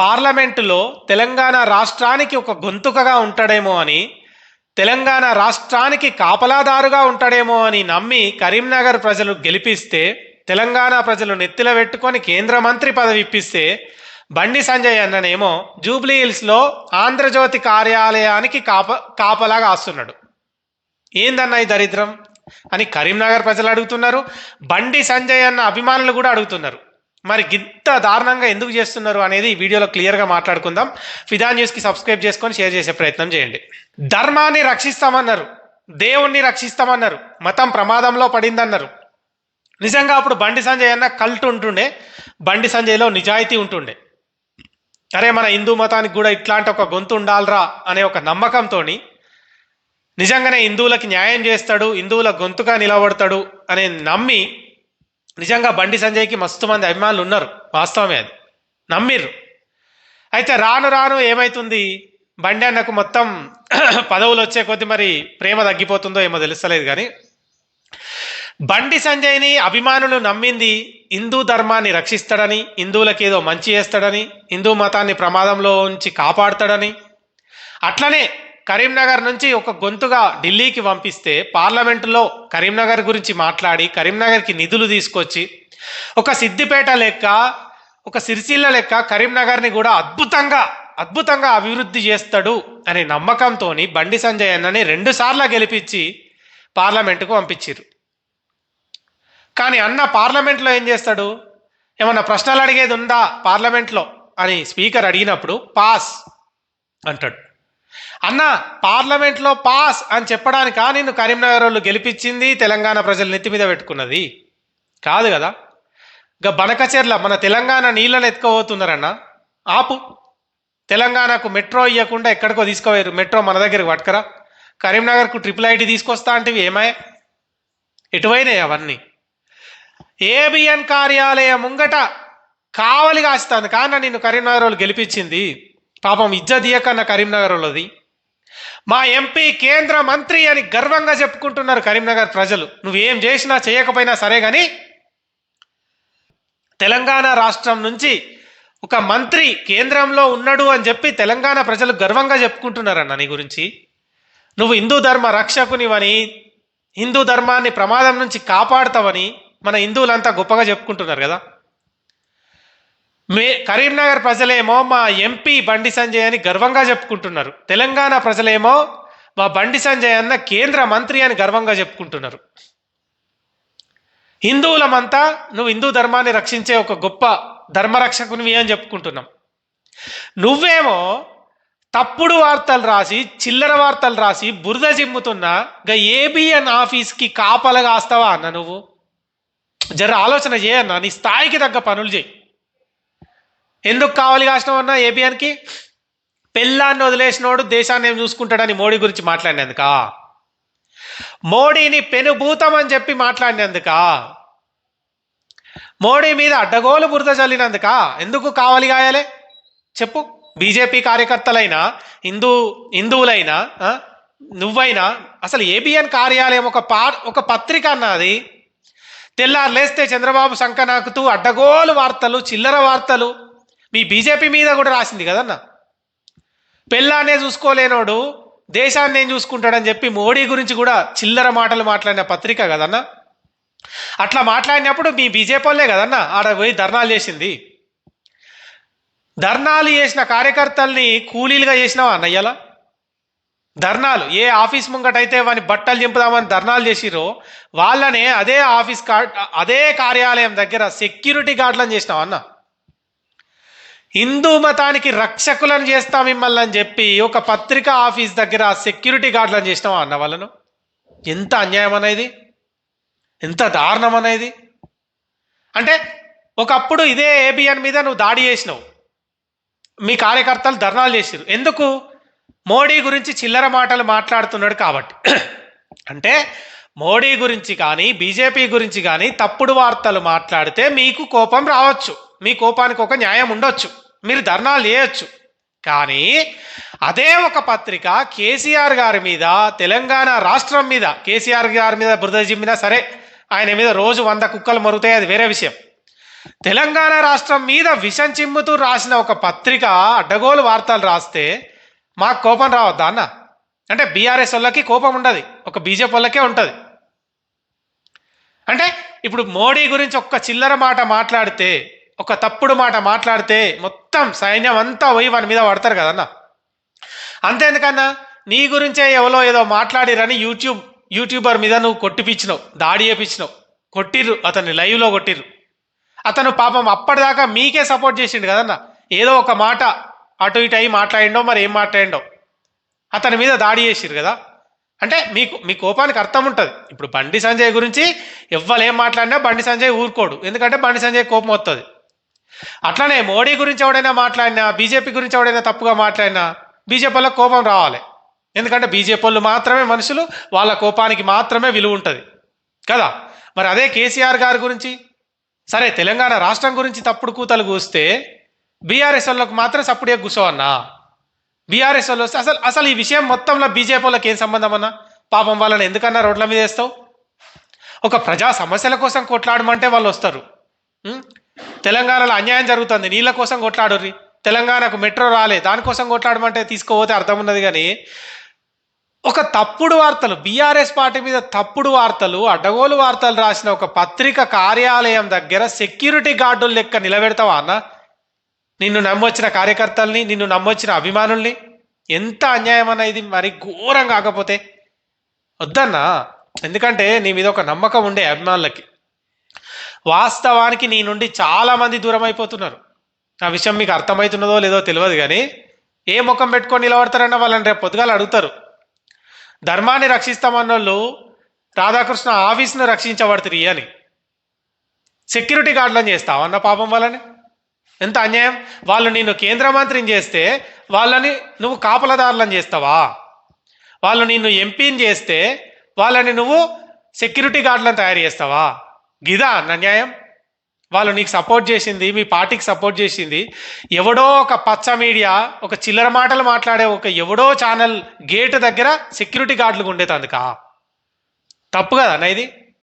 పార్లమెంటులో తెలంగాణ రాష్ట్రానికి ఒక గొంతుకగా ఉంటాడేమో అని తెలంగాణ రాష్ట్రానికి కాపలాదారుగా ఉంటాడేమో అని నమ్మి కరీంనగర్ ప్రజలు గెలిపిస్తే తెలంగాణ ప్రజలు నెత్తిల పెట్టుకొని కేంద్ర మంత్రి పదవి ఇప్పిస్తే బండి సంజయ్ అన్ననేమో జూబ్లీ హిల్స్లో ఆంధ్రజ్యోతి కార్యాలయానికి కాప కాపలాగా వస్తున్నాడు ఏందన్న ఈ దరిద్రం? అని కరీంనగర్ ప్రజలు అడుగుతున్నారు. బండి సంజయ్ అన్న అభిమానులు కూడా అడుగుతున్నారు. మరి గింత దారుణంగా ఎందుకు చేస్తున్నారు అనేది ఈ వీడియోలో క్లియర్గా మాట్లాడుకుందాం. ఫిదా న్యూస్కి సబ్స్క్రైబ్ చేసుకొని షేర్ చేసే ప్రయత్నం చేయండి. ధర్మాన్ని రక్షిస్తామన్నారు. దేవుణ్ణి రక్షిస్తామన్నారు. మతం ప్రమాదంలో పడిందన్నారు. నిజంగా అప్పుడు బండి సంజయ్ అన్న కల్ట్ ఉంటుండే. బండి సంజయ్లో నిజాయితీ ఉంటుండే. అరే మన హిందూ మతానికి కూడా ఇట్లాంటి ఒక గొంతు ఉండాలరా అనే ఒక నమ్మకంతో నిజంగానే హిందువులకి న్యాయం చేస్తాడు హిందువుల గొంతుగా నిలబడతాడు అని నమ్మి నిజంగా బండి సంజయ్కి మస్తు మంది అభిమానులు ఉన్నారు. వాస్తవమే అది. నమ్మిర్రు. అయితే రాను రాను ఏమైతుంది? బండి అన్నకు మొత్తం పదవులు వచ్చే కొద్ది మరి ప్రేమ తగ్గిపోతుందో ఏమో తెలుస్తలేదు కానీ బండి సంజయ్ని అభిమానులు నమ్మింది హిందూ ధర్మాన్ని రక్షిస్తాడని హిందువులకి ఏదో మంచి చేస్తాడని హిందూ మతాన్ని ప్రమాదంలో ఉంచి కాపాడుతాడని. అట్లనే కరీంనగర్ నుంచి ఒక గొంతుగా ఢిల్లీకి పంపిస్తే పార్లమెంటులో కరీంనగర్ గురించి మాట్లాడి కరీంనగర్కి నిధులు తీసుకొచ్చి ఒక సిద్దిపేట లెక్క ఒక సిరిసిల్ల లెక్క కరీంనగర్ని కూడా అద్భుతంగా అద్భుతంగా అభివృద్ధి చేస్తాడు అనే నమ్మకంతో బండి సంజయ్ అన్నని రెండుసార్లు గెలిపించి పార్లమెంటుకు పంపించారు కానీ అన్న పార్లమెంట్లో ఏం చేస్తాడు? ఏమన్నా ప్రశ్నలు అడిగేది ఉందా పార్లమెంట్లో? అని స్పీకర్ అడిగినప్పుడు పాస్ అంటాడు. అన్న పార్లమెంట్లో పాస్ అని చెప్పడానికా నిన్ను కరీంనగర్ వాళ్ళు గెలిపించింది తెలంగాణ ప్రజలు నెత్తి మీద పెట్టుకున్నది? కాదు కదా. ఇక బనకచెర్ల మన తెలంగాణ నీళ్ళని ఎత్తుకోబోతున్నారన్న ఆపు. తెలంగాణకు మెట్రో ఇవ్వకుండా ఎక్కడికో తీసుకోలేరు మెట్రో మన దగ్గరకు పట్టుకరా. కరీంనగర్కు ట్రిపుల్ ఐటీ తీసుకొస్తా అంటే ఏమాయ్ ఎటువైనాయి అవన్నీ? ఏబిఎన్ కార్యాలయం ముంగట కావలి కాస్తాను కానీ నిన్ను కరీంనగర్ వాళ్ళు గెలిపించింది? పాపం ఇజ్జదీయకన్న కరీంనగర్ వాళ్ళది మా ఎంపీ కేంద్ర మంత్రి అని గర్వంగా చెప్పుకుంటున్నారు కరీంనగర్ ప్రజలు. నువ్వేం చేసినా చేయకపోయినా సరే కానీ తెలంగాణ రాష్ట్రం నుంచి ఒక మంత్రి కేంద్రంలో ఉన్నాడు అని చెప్పి తెలంగాణ ప్రజలు గర్వంగా చెప్పుకుంటున్నారన్న నీ గురించి. నువ్వు హిందూ ధర్మ రక్షకునివని హిందూ ధర్మాన్ని ప్రమాదం నుంచి కాపాడుతావని మన హిందువులంతా గొప్పగా చెప్పుకుంటున్నారు కదా. మే కరీంనగర్ ప్రజలేమో మా ఎంపీ బండి సంజయ్ అని గర్వంగా చెప్పుకుంటున్నారు. తెలంగాణ ప్రజలేమో మా బండి సంజయ్ అన్న కేంద్ర మంత్రి అని గర్వంగా చెప్పుకుంటున్నారు. హిందువులమంతా నువ్వు హిందూ ధర్మాన్ని రక్షించే ఒక గొప్ప ధర్మరక్షకునివి అని చెప్పుకుంటున్నాం. నువ్వేమో తప్పుడు వార్తలు రాసి చిల్లర వార్తలు రాసి బురద చిమ్ముతున్నా గ ఏబిఎన్ ఆఫీస్కి కాపలగా వస్తావా అన్న నువ్వు? జర ఆలోచన చేయన్న నీ స్థాయికి తగ్గ పనులు చేయి. ఎందుకు కావాలి కాసినావన్నా ఏబిఎన్కి? పెళ్ళాన్ని వదిలేసినోడు దేశాన్ని ఏం చూసుకుంటాడని మోడీ గురించి మాట్లాడినందుక? మోడీని పెనుభూతం అని చెప్పి మాట్లాడినందుక? మోడీ మీద అడ్డగోలు బురద చల్లినందుక ఎందుకు కావాలి కాయాలే? చెప్పు. బీజేపీ కార్యకర్తలైనా హిందూ హిందువులైనా నువ్వైనా అసలు ఏబిఎన్ కార్యాలయం ఒక పా ఒక పత్రిక అన్నది. తెల్లారు లేస్తే చంద్రబాబు సంకనాకుతూ అడ్డగోలు వార్తలు చిల్లర వార్తలు. మీ బీజేపీ మీద కూడా రాసింది కదన్న. పెళ్ళానే చూసుకోలేనోడు దేశాన్ని ఏం చూసుకుంటాడని చెప్పి మోడీ గురించి కూడా చిల్లర మాటలు మాట్లాడిన పత్రిక కదన్న. అట్లా మాట్లాడినప్పుడు మీ బీజేపీ వాళ్ళే కదన్న ఆడ పోయి ధర్నాలు చేసింది. ధర్నాలు చేసిన కార్యకర్తల్ని కూలీలుగా చేసినావా అన్నయ్యలా ధర్నాలు ఏ ఆఫీస్ ముంగటైతే వాని బట్టలు చింపుదామని ధర్నాలు చేసిరో వాళ్ళనే అదే ఆఫీస్ కా అదే కార్యాలయం దగ్గర సెక్యూరిటీ గార్డులను చేసినావు అన్న? హిందూ మతానికి రక్షకులను చేస్తాం మిమ్మల్ని అని చెప్పి ఒక పత్రికా ఆఫీస్ దగ్గర సెక్యూరిటీ గార్డులను చేసినావా అన్న వాళ్ళను? ఎంత అన్యాయం అనేది? ఎంత దారుణం అనేది? అంటే ఒకప్పుడు ఇదే ఏబిఎన్ మీద నువ్వు దాడి చేసినావు. మీ కార్యకర్తలు ధర్నాలు చేసిరు ఎందుకు? మోడీ గురించి చిల్లర మాటలు మాట్లాడుతున్నాడు కాబట్టి. అంటే మోడీ గురించి కానీ బీజేపీ గురించి కానీ తప్పుడు వార్తలు మాట్లాడితే మీకు కోపం రావచ్చు. మీ కోపానికి ఒక న్యాయం ఉండొచ్చు. మీరు ధర్నాలు చేయొచ్చు. కానీ అదే ఒక పత్రిక కేసీఆర్ గారి మీద తెలంగాణ రాష్ట్రం మీద కేసీఆర్ గారి మీద బురద జిమ్మినా సరే ఆయన మీద రోజు వంద కుక్కలు మరుగుతాయి అది వేరే విషయం. తెలంగాణ రాష్ట్రం మీద విషం చిమ్ముతూ రాసిన ఒక పత్రిక అడ్డగోలు వార్తలు రాస్తే మాకు కోపం రావద్దా అన్న? అంటే బీఆర్ఎస్ వాళ్ళకి కోపం ఉండదు ఒక బీజేపీ వాళ్ళకే ఉంటుంది. అంటే ఇప్పుడు మోడీ గురించి ఒక్క చిల్లర మాట మాట్లాడితే ఒక తప్పుడు మాట మాట్లాడితే మొత్తం సైన్యం అంతా పోయి వాని మీద పడతారు కదన్న? అంతేందుకన్నా నీ గురించే ఎవరో ఏదో మాట్లాడిరని యూట్యూబ్ యూట్యూబర్ మీద నువ్వు కొట్టిపించినావు దాడి చేపించినావు కొట్టిర్రు అతన్ని లైవ్లో కొట్టిర్రు. అతను పాపం అప్పటిదాకా మీకే సపోర్ట్ చేసిండు కదన్న? ఏదో ఒక మాట అటు ఇటు అయి మాట్లాడిండో మరి ఏం మాట్లాడిండో. అతని మీద దాడి చేసిరు కదా? అంటే మీకు మీ కోపానికి అర్థం ఉంటుంది. ఇప్పుడు బండి సంజయ్ గురించి ఎవ్వరు ఏం మాట్లాడినా బండి సంజయ్ ఊరుకోడు. ఎందుకంటే బండి సంజయ్ కోపం వస్తుంది అట్లనే మోడీ గురించి ఎవడైనా మాట్లాడినా బీజేపీ గురించి ఎవడైనా తప్పుగా మాట్లాడినా బీజేపీ వాళ్ళకి కోపం రావాలి. ఎందుకంటే బీజేపీ వాళ్ళు మాత్రమే మనుషులు వాళ్ళ కోపానికి మాత్రమే విలువ ఉంటుంది. కదా? మరి అదే కేసీఆర్ గారి గురించి? సరే తెలంగాణ రాష్ట్రం గురించి తప్పుడు కూతలు కూస్తే బీఆర్ఎస్ వాళ్ళకి మాత్రం సప్పుడే కూర్చోవన్నా బీఆర్ఎస్ వాళ్ళు వస్తే అసలు అసలు ఈ విషయం మొత్తంలో బీజేపీ వాళ్ళకి ఏం సంబంధం అన్నా? పాపం వాళ్ళని ఎందుకన్నా రోడ్ల మీద వేస్తావు? ఒక ప్రజా సమస్యల కోసం కొట్లాడమంటే వాళ్ళు వస్తారు. తెలంగాణలో అన్యాయం జరుగుతుంది. నీళ్ళ కోసం కొట్లాడుర్రి. తెలంగాణకు మెట్రో రాలే. దానికోసం కొట్లాడమంటే తీసుకోపోతే అర్థం ఉన్నది కానీ ఒక తప్పుడు వార్తలు బీఆర్ఎస్ పార్టీ మీద తప్పుడు వార్తలు అడ్డగోలు వార్తలు రాసిన ఒక పత్రిక కార్యాలయం దగ్గర సెక్యూరిటీ గార్డుల లెక్క నిలబెడతావా అన్న? నిన్ను నమ్మొచ్చిన కార్యకర్తల్ని నిన్ను నమ్మొచ్చిన అభిమానుల్ని ఎంత అన్యాయం అన్న ఇది మరి ఘోరం కాకపోతే? వద్దన్నా. ఎందుకంటే నీ మీద ఒక నమ్మకం ఉండే అభిమానులకి. వాస్తవానికి నీ నుండి చాలా మంది దూరం అయిపోతున్నారు ఆ విషయం మీకు అర్థమవుతున్నదో లేదో తెలియదు కానీ ఏ ముఖం పెట్టుకొని నిలబడతారన్న వాళ్ళని రేపు పొద్దుగాలు అడుగుతారు. ధర్మాన్ని రక్షిస్తామన్న వాళ్ళు రాధాకృష్ణ ఆఫీస్ను రక్షించబడుతుంది అని. సెక్యూరిటీ గార్డులను చేస్తావన్న పాపం వాళ్ళని? ఎంత అన్యాయం? వాళ్ళు నిన్ను కేంద్ర మంత్రిని చేస్తే వాళ్ళని నువ్వు కాపలదారులను చేస్తావా? వాళ్ళు నిన్ను ఎంపీని చేస్తే వాళ్ళని నువ్వు సెక్యూరిటీ గార్డులను తయారు చేస్తావా? గిదా అన్న న్యాయం? వాళ్ళు నీకు సపోర్ట్ చేసింది మీ పార్టీకి సపోర్ట్ చేసింది. ఎవడో ఒక పచ్చ మీడియా ఒక చిల్లర మాటలు మాట్లాడే ఒక ఎవడో ఛానల్ గేట్ దగ్గర సెక్యూరిటీ గార్డులు ఉండేది అందుకా తప్పు కదా అన్న ఇది?